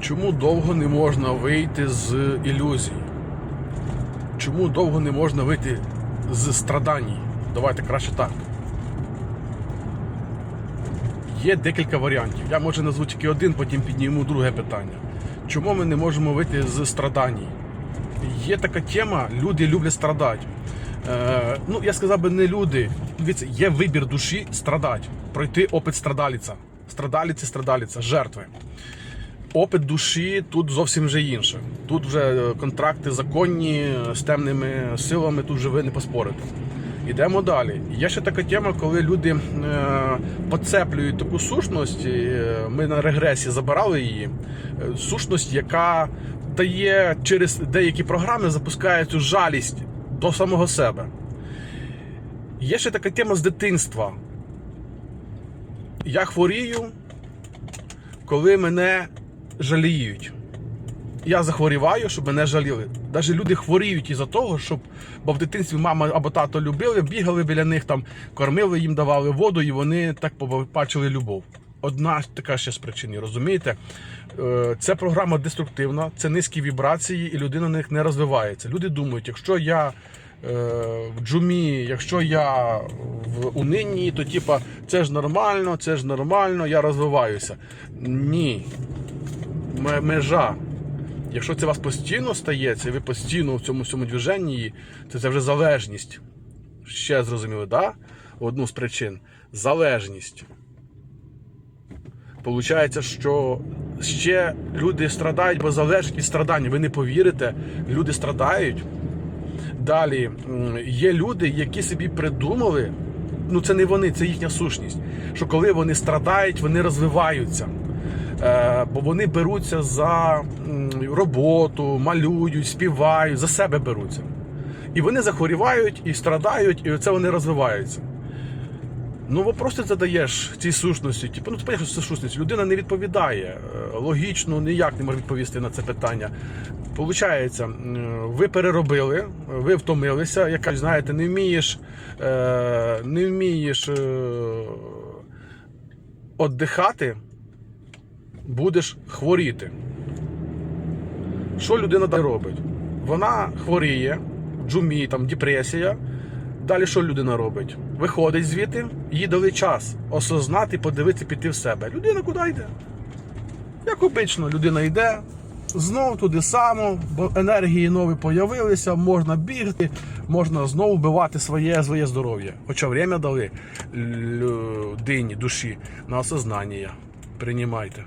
Чому довго не можна вийти з ілюзій? Чому довго не можна вийти з страданій? Давайте краще так. Є декілька варіантів. Я може назву тільки один, потім підніму друге питання. Чому ми не можемо вийти з страданій? Є така тема, люди люблять страдати. Е, ну, я сказав би, не люди. Дивіться, є вибір душі страдати, пройти опит страдаліця. Страдаліці, страдаліця, жертви. Опит душі тут зовсім вже інше. Тут вже контракти законні з темними силами, тут вже ви не поспорите. Йдемо далі. Є ще така тема, коли люди е, поцеплюють таку сущність. е, Ми на регресі забирали її. е, Сущність, яка дає через деякі програми, запускає цю жалість до самого себе. Є ще така тема з дитинства. Я хворію, коли мене жаліють. Я захворіваю, щоб мене жаліли. Навіть люди хворіють із-за того, щоб бо в дитинстві мама або тато любили, бігали біля них, там кормили їм, давали воду, і вони так побачили любов. Одна така ще з причин, розумієте? Е, Це програма деструктивна, це низькі вібрації, і людина на них не розвивається. Люди думають, якщо я е, в джумі, якщо я в унинні, то типа це ж нормально, це ж нормально, я розвиваюся. Ні. Ме- Межа. Якщо це у вас постійно стається, і ви постійно в цьому всьому движенні, то це вже залежність. Ще зрозуміли, да? Одну з причин. Залежність. Получається, що ще люди страдають, бо залежать від страдань. Ви не повірите, люди страдають. Далі є люди, які собі придумали, ну це не вони, це їхня сущність. Що коли вони страдають, вони розвиваються. Е, бо вони беруться за роботу, малюють, співають, за себе беруться. І вони захворівають і страдають, і оце вони розвиваються. Ну, вопрос ти задаєш цій сущності. Типу, ну ти що це сущність. Людина не відповідає. Е, Логічно, ніяк не може відповісти на це питання. Получається, ви переробили, ви втомилися, як знаєте, не вмієш, е, не вмієш віддихати, будеш хворіти. Що людина далі робить? Вона хворіє, джумі, там депресія. Далі що людина робить? Виходить звідти, їй дали час осознати, подивитися, піти в себе. Людина куди йде? Як обично, людина йде, знов туди само, бо енергії нові появилися, можна бігти, можна знову вбивати своє, своє здоров'я. Хоча время дали людині, душі на осознання. Приймайте.